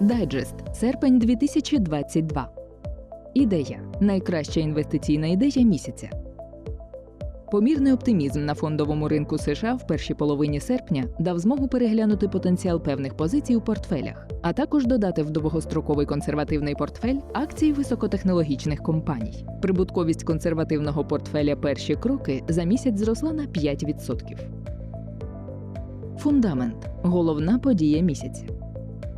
Дайджест, серпень 2022. Ідея найкраща інвестиційна ідея місяця. Помірний оптимізм на фондовому ринку США в першій половині серпня дав змогу переглянути потенціал певних позицій у портфелях, а також додати в довгостроковий консервативний портфель акції високотехнологічних компаній. Прибутковість консервативного портфеля перші кроки за місяць зросла на 5%. Фундамент головна подія місяця.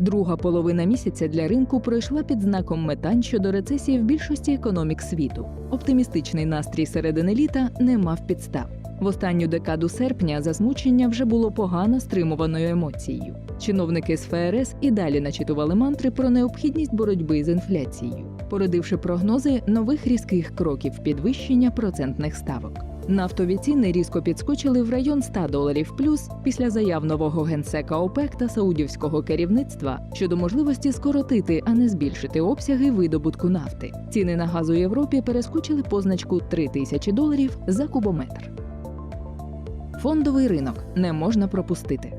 Друга половина місяця для ринку пройшла під знаком метань щодо рецесії в більшості економік світу. Оптимістичний настрій середини літа не мав підстав. В останню декаду серпня засмучення вже було погано стримуваною емоцією. Чиновники з ФРС і далі начитували мантри про необхідність боротьби з інфляцією, породивши прогнози нових різких кроків підвищення процентних ставок. Нафтові ціни різко підскочили в район 100 доларів плюс після заяв нового генсека ОПЕК та саудівського керівництва щодо можливості скоротити, а не збільшити обсяги видобутку нафти. Ціни на газ у Європі перескочили позначку 3 тисячі доларів за кубометр. Фондовий ринок не можна пропустити.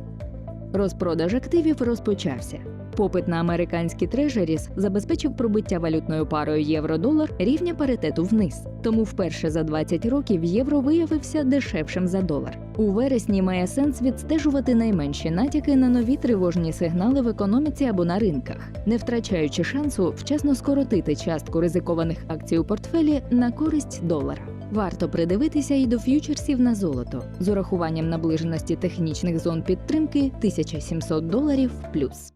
Розпродаж активів розпочався. Попит на американські трежеріс забезпечив пробиття валютною парою євро-долар рівня паритету вниз. Тому вперше за 20 років євро виявився дешевшим за долар. У вересні має сенс відстежувати найменші натяки на нові тривожні сигнали в економіці або на ринках, не втрачаючи шансу вчасно скоротити частку ризикованих акцій у портфелі на користь долара. Варто придивитися і до ф'ючерсів на золото з урахуванням наближеності технічних зон підтримки 1700 доларів плюс.